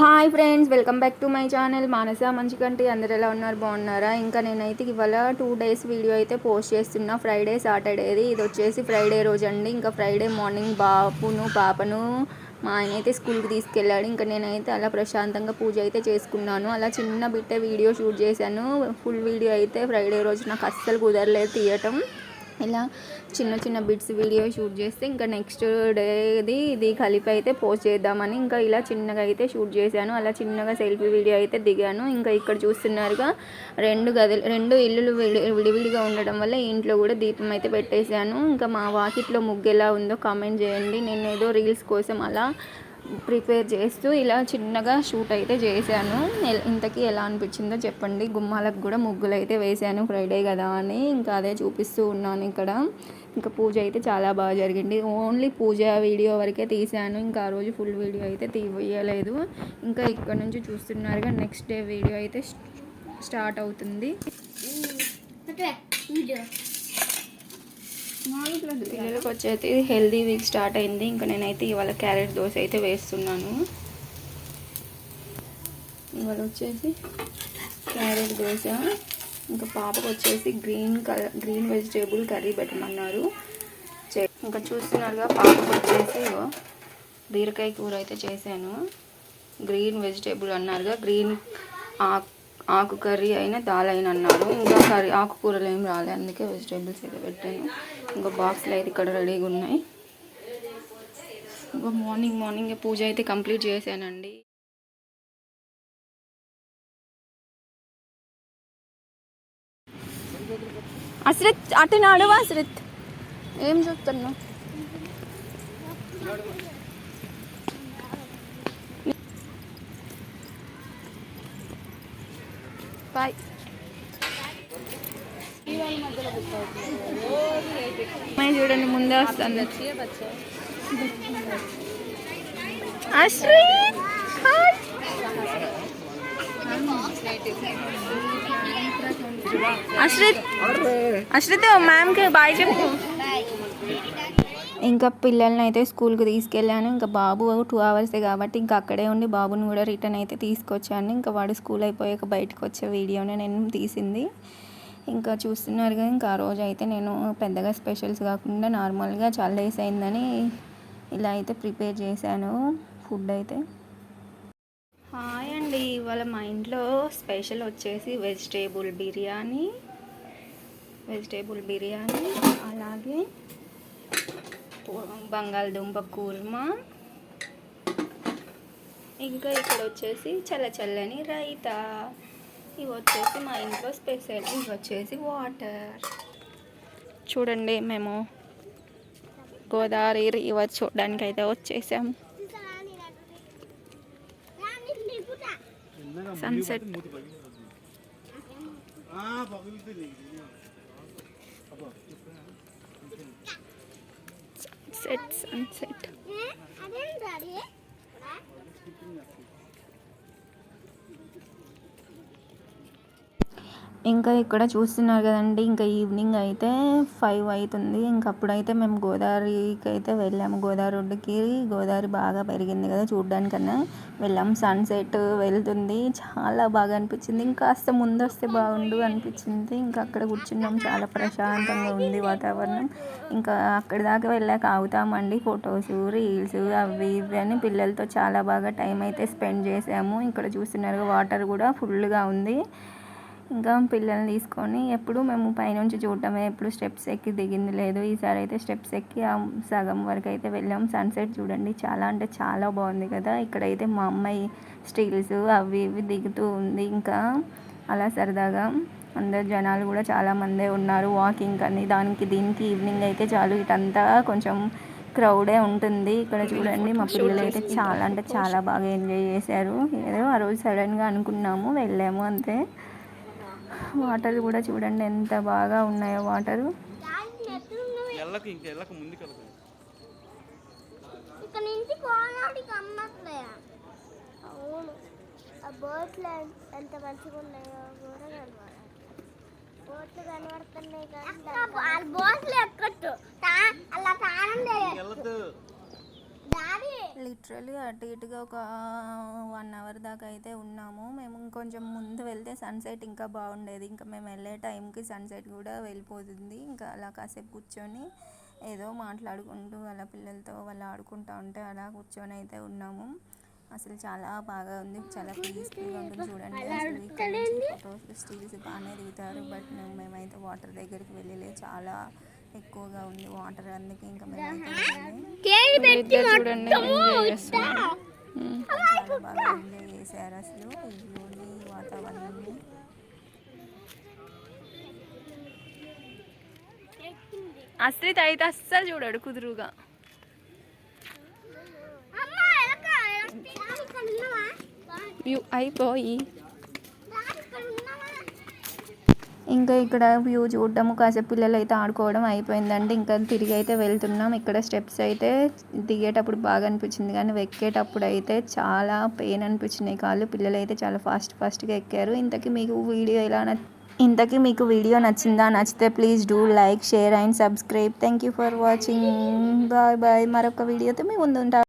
Hi friends welcome back to my channel. Manasa మంచి కంటే అందరు ఎలా ఉన్నారు? బాగున్నారా? ఇంకా నేనైతే ఇవాళ టూ డేస్ వీడియో అయితే పోస్ట్ చేస్తున్నా. ఫ్రైడే సాటర్డేది ఇది వచ్చేసి ఫ్రైడే రోజు అండి. ఇంకా ఫ్రైడే మార్నింగ్ బాపును పాపను మా ఆయన అయితే స్కూల్కి తీసుకెళ్ళాడు. ఇంకా నేనైతే అలా ప్రశాంతంగా పూజ అయితే చేసుకున్నాను. అలా చిన్న బిట్టే వీడియో షూట్ చేశాను. ఫుల్ వీడియో అయితే ఫ్రైడే రోజు. నాకు అస్సలు కుదరలేదు తీయటం. ఇలా చిన్న చిన్న బిట్స్ వీడియో షూట్ చేస్తే ఇంకా నెక్స్ట్ డేది ఇది కలిపి అయితే పోస్ట్ చేద్దామని ఇంకా ఇలా చిన్నగా అయితే షూట్ చేశాను. అలా చిన్నగా సెల్ఫీ వీడియో అయితే దిగాను. ఇంకా ఇక్కడ చూస్తున్నారుగా రెండు గదులు రెండు ఇల్లులు విడి విడివిడిగా ఉండడం వల్ల ఇంట్లో కూడా దీపం అయితే పెట్టేశాను. ఇంకా మా వాకిట్లో ముగ్గు ఎలా ఉందో కామెంట్ చేయండి. నేను ఏదో రీల్స్ కోసం అలా ప్రిపేర్ చేస్తూ ఇలా చిన్నగా షూట్ అయితే చేశాను. ఇంతకీ ఎలా అనిపించిందో చెప్పండి. గుమ్మాలకు కూడా ముగ్గులు అయితే వేశాను ఫ్రైడే కదా అని ఇంకా అదే చూపిస్తూ ఉన్నాను ఇక్కడ. ఇంకా పూజ అయితే చాలా బాగా జరిగింది. ఓన్లీ పూజ వీడియో వరకే తీశాను. ఇంకా ఆ రోజు ఫుల్ వీడియో అయితే తీయలేదు. ఇంకా ఇక్కడ నుంచి చూస్తున్నారుగా నెక్స్ట్ డే వీడియో అయితే స్టార్ట్ అవుతుంది. పిల్లలకు వచ్చేసి హెల్దీ వీక్ స్టార్ట్ అయింది. ఇంకా నేనైతే ఇవాళ క్యారెట్ దోశ అయితే వేస్తున్నాను. ఇవాళ వచ్చేసి క్యారెట్ దోశ. ఇంకా పాపకు వచ్చేసి green colour green vegetable curry పెట్టమన్నారు. చే- ఇంకా చూస్తున్నారుగా పాపకు వచ్చేసి బీరకాయ కూర అయితే చేశాను. గ్రీన్ వెజిటేబుల్ అన్నారుగా గ్రీన్ ఆకు ఆకు కర్రీ అయినా దాల్ అయినా అన్నారు ఇంకా కర్రీ ఆకుకూరలు ఏం రాలే అందుకే వెజిటేబుల్స్ అయితే పెట్టాను. ఇంకా బాక్స్లు అయితే ఇక్కడ రెడీగా ఉన్నాయి. ఇంకా మార్నింగ్ మార్నింగ్ పూజ అయితే కంప్లీట్ చేశానండి. అశ్రిత్ అటు నడువా అశ్రిత్? ఏం చూస్తున్నావు? బాయ్. చూడండి ముందే వస్తుంది. అశ్రిత్ అశ్రిత్ అశ్రిత్ మ్యామ్కి బాయ్ చెప్పు. ఇంకా పిల్లల్ని అయితే స్కూల్కి తీసుకెళ్ళాను. ఇంకా బాబు టూ అవర్సే కాబట్టి ఇంకా అక్కడే ఉండి బాబుని కూడా రిటర్న్ అయితే తీసుకొచ్చాను. ఇంకా వాడు స్కూల్ అయిపోయాక బయటకు వచ్చే వీడియోనే నేను తీసింది. ఇంకా చూస్తున్నారుగా ఇంకా ఆ రోజు అయితే నేను పెద్దగా స్పెషల్స్ కాకుండా నార్మల్గా చాలా డేస్ అయిందని ఇలా అయితే ప్రిపేర్ చేశాను. ఫుడ్ అయితే. హాయ్ అండి ఇవాళ మా ఇంట్లో స్పెషల్ వచ్చేసి వెజిటేబుల్ బిర్యానీ వెజిటేబుల్ బిర్యానీ అలాగే బంగాళదుంప కూర్మా ఇంకా ఇక్కడ వచ్చేసి చల్ల చల్లని రైతా. ఇవి వచ్చేసి మా ఇంట్లో స్పెషల్ ఇవి వచ్చేసి వాటర్. చూడండి మేము గోదావరి రివర్ చూడడానికి అయితే వచ్చేసాము సన్సెట్ సన్సెట్. సన్సెట్ ఇంకా ఇక్కడ చూస్తున్నారు కదండి ఇంకా ఈవినింగ్ అయితే ఫైవ్ అవుతుంది. ఇంకా అప్పుడైతే మేము గోదావరికి అయితే వెళ్ళాము. గోదావరి ఒడ్డుకి గోదావరి బాగా పెరిగింది కదా చూడ్డానికన్నా. వెళ్ళాము. సన్సెట్ వెళ్తుంది. చాలా బాగా అనిపించింది. ఇంకా ముందు వస్తే బాగుండు అనిపించింది. ఇంకా అక్కడ కూర్చున్నాం. చాలా ప్రశాంతంగా ఉంది వాతావరణం. ఇంకా అక్కడి దాకా వెళ్ళాక ఆగుతామండి. ఫొటోస్ రీల్స్ అవి ఇవి అని పిల్లలతో చాలా బాగా టైం అయితే స్పెండ్ చేసాము. ఇక్కడ చూస్తున్నారు వాటర్ కూడా ఫుల్గా ఉంది. ఇంకా పిల్లల్ని తీసుకొని ఎప్పుడు మేము పైనుంచి చూడటమే ఎప్పుడు స్టెప్స్ ఎక్కి దిగింది లేదు. ఈసారి అయితే స్టెప్స్ ఎక్కి ఆ సగం వరకు అయితే వెళ్ళాం. సన్సెట్ చూడండి. చాలా అంటే చాలా బాగుంది కదా. ఇక్కడైతే మా అమ్మాయి స్టీల్స్ అవి ఇవి దిగుతూ ఉంది. ఇంకా అలా సరదాగా అందరు జనాలు కూడా చాలా మందే ఉన్నారు. వాకింగ్ అని దానికి దీనికి ఈవినింగ్ అయితే చాలు. ఇటంతా కొంచెం క్రౌడే ఉంటుంది. ఇక్కడ చూడండి మా పిల్లలు అయితే చాలా అంటే చాలా బాగా ఎంజాయ్ చేశారు. ఏదో ఆ రోజు సడన్గా అనుకున్నాము వెళ్ళాము అంతే. వాటర్ కూడా చూడండి ఎంత బాగా ఉన్నాయో వాటరు. ఎంత మంచిగా ఉన్నాయో కూడా కనబడాలి బోట్లు కనబడుతున్నాయి కానీ బోట్లు ఎక్కట్టు? అలా తానం లిటరలీ అటు ఇటుగా ఒక వన్ అవర్ దాకా అయితే ఉన్నాము. మేము ఇంకొంచెం ముందు వెళ్తే సన్సెట్ ఇంకా బాగుండేది. ఇంకా మేము వెళ్ళే టైంకి సన్సెట్ కూడా వెళ్ళిపోతుంది. ఇంకా అలా కాసేపు కూర్చొని ఏదో మాట్లాడుకుంటూ వాళ్ళ పిల్లలతో వాళ్ళు ఆడుకుంటూ ఉంటే అలా కూర్చొని అయితే ఉన్నాము. అసలు చాలా బాగా ఉంది. చాలా పీస్ఫుల్గా ఉంటుంది చూడండి. అసలు ఇక్కడ నుంచి ఫొటోస్ స్టిల్స్ బాగానే దిగుతారు. బట్ మేము మేమైతే వాటర్ దగ్గరికి వెళ్ళలే. చాలా ఎక్కువగా ఉంది వాటర్ అందుకే ఇంకా. ఇద్దరు చూడండి చేశారు అసలు వాతావరణాన్ని అశ్రిత్ అయితే అస్సలు చూడాడు కుదురుగా. అయిపోయి ఇక్కడ ఉన్నావా ఇంకా ఇక్కడ వ్యూ చూడడం కాసేపు పిల్లలు అయితే ఆడుకోవడం అయిపోయిందండి. ఇంకా తిరిగి అయితే వెళ్తున్నాం. ఇక్కడ స్టెప్స్ అయితే దిగేటప్పుడు బాగా అనిపించింది. కానీ ఎక్కేటప్పుడు అయితే చాలా పెయిన్ అనిపించినాయి కాళ్ళు. పిల్లలు అయితే చాలా ఫాస్ట్ ఫాస్ట్గా ఎక్కారు. ఇంతకీ మీకు వీడియో ఎలా నచ్ ఇంతకీ మీకు వీడియో నచ్చిందా? నచ్చితే please do like share and subscribe. Thank you for watching. Bye bye. మరొక వీడియోతో మీ ముందు